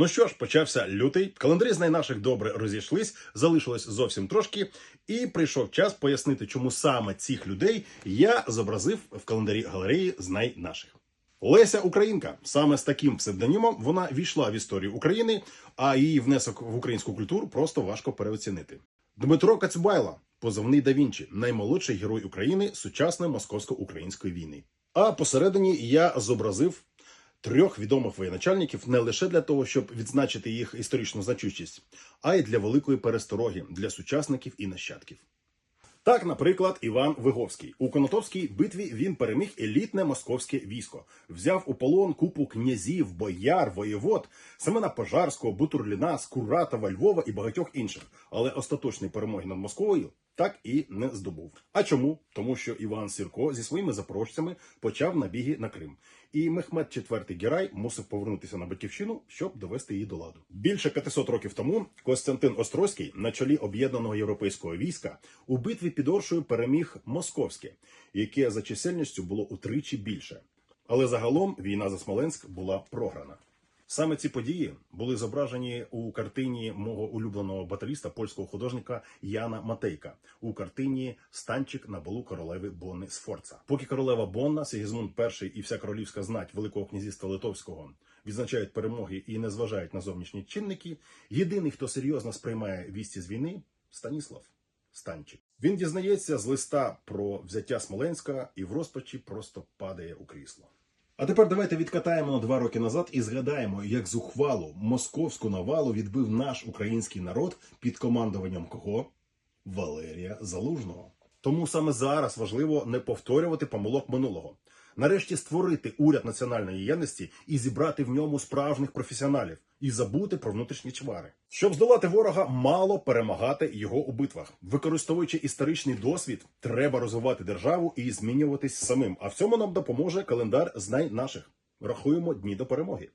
Ну що ж, почався лютий. Календарі з найнаших добре розійшлись, залишилось зовсім трошки, і прийшов час пояснити, чому саме цих людей я зобразив в календарі галереї з найнаших. Леся Українка саме з таким псевдонімом вона війшла в історію України, а її внесок в українську культуру просто важко переоцінити. Дмитро Кацюбайло, позивний да Вінчі, наймолодший герой України сучасної московсько-української війни. А посередині я зобразив трьох відомих воєначальників не лише для того, щоб відзначити їх історичну значущість, а й для великої перестороги для сучасників і нащадків. Так, наприклад, Іван Виговський у Конотопській битві він переміг елітне московське військо, взяв у полон купу князів, бояр, воєвод, Семена Пожарського, Бутурліна, Скуратова, Львова і багатьох інших. Але остаточної перемоги над Московою так і не здобув. А чому? Тому що Іван Сірко зі своїми запорожцями почав набіги на Крим. І Мехмед IV Герай мусив повернутися на батьківщину, щоб довести її до ладу. Більше 500 років тому Костянтин Острозький на чолі об'єднаного європейського війська у битві під Оршею переміг Московське, яке за чисельністю було утричі більше. Але загалом війна за Смоленськ була програна. Саме ці події були зображені у картині мого улюбленого баталіста польського художника Яна Матейка у картині Станчик на балу королеви Бонни Сфорца. Поки королева Бонна, Сигізмунд І і вся королівська знать Великого князівства Литовського відзначають перемоги і не зважають на зовнішні чинники. Єдиний, хто серйозно сприймає вісті з війни, Станіслав Станчик. Він дізнається з листа про взяття Смоленська і в розпачі просто падає у крісло. А тепер давайте відкатаємо на два роки назад і згадаємо, як зухвалу московську навалу відбив наш український народ під командуванням кого? Валерія Залужного. Тому саме зараз важливо не повторювати помилок минулого. Нарешті створити уряд національної єдності і зібрати в ньому справжніх професіоналів і забути про внутрішні чвари. Щоб здолати ворога, мало перемагати його у битвах. Використовуючи історичний досвід, треба розвивати державу і змінюватись самим. А в цьому нам допоможе календар знай наших. Рахуємо дні до перемоги.